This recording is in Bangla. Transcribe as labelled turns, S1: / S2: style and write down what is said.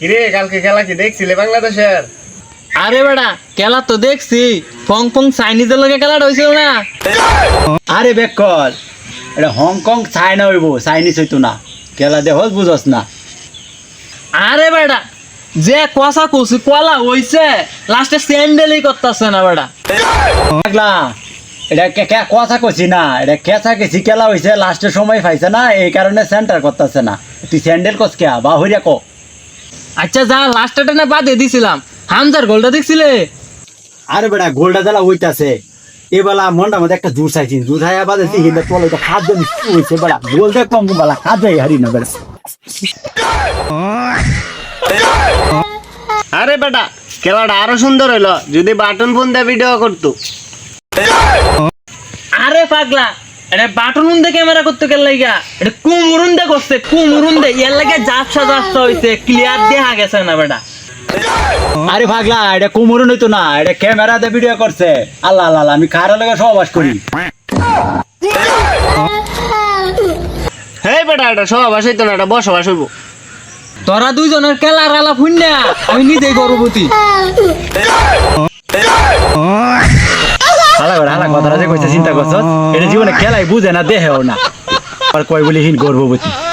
S1: কিরে কালকে খেলা কি দেখছিলে বাংলাদেশের?
S2: আরে বেটা খেলা তো দেখছি। ফং ফং চাইনিজের লগে খেলাটা হয়েছিল না?
S3: আরে বেকল এটা হংকং চাইনা হইব চাইনিজ হইতো না। খেলা দেহস বুঝস না।
S2: আরে বেটা যে কষা কষি কলা হইছে লাস্টে স্যান্ডেলই করতেছে না বেটা
S3: পাগলা এটা কে কে কথা কইছি না এটা কেঁচা কেছি খেলা হইছে লাস্টের সময় পাইছে না এই কারণে সেন্টার করতেছে না। তুই স্যান্ডেল কস কে বা হইয়া কো।
S2: আচ্ছা যা লাস্টটা না বাদে দিছিলাম। হামজার গোলটা দেখছিলে?
S3: আরে বেটা গোলটা জ্বালা হইতাছে। এবেলা মনটা মধ্যে একটা জুস আইছি জুস আইয়া বাদে তুই হিন্দা তোর ওইটা খাদ্য মিষ্টি হইছে বেড়া গোল দেখ কম বেলা খাদ্যই হারি না বেড়া
S1: আরে বেটা খেলাটা আরও সুন্দর হইল যদি বাটন ফোন দিয়ে ভিডিও করতো।
S2: আরে পাগলা এটা বাটন দে ক্যামেরা করতে গেল লাইগা এটা কুমুরুন দে করছে কুমুরুন দে এর লাগে জাপসা জাপসা হইছে ক্লিয়ার দেখা গেছে না বেটা।
S3: আরে ভাগলা এটা কুমুরুন হইতো না এটা ক্যামেরাতে ভিডিও করছে। আল্লাহ আল্লাহ আমি কারও লগে সহবাস করি।
S1: হে বেটা এটা সহবাস হইতো না এটা বসবাস হইব।
S2: তোরা দুইজনের খেলার আলাপ শুননা আমি নিজেই গর্ভবতী।
S3: কথাটা যে কইছে, চিন্তা করছস এটা জীবনে খেলাই বুঝে না, দেহেও না। আর কয় বলি, হিন গর্ভবতী।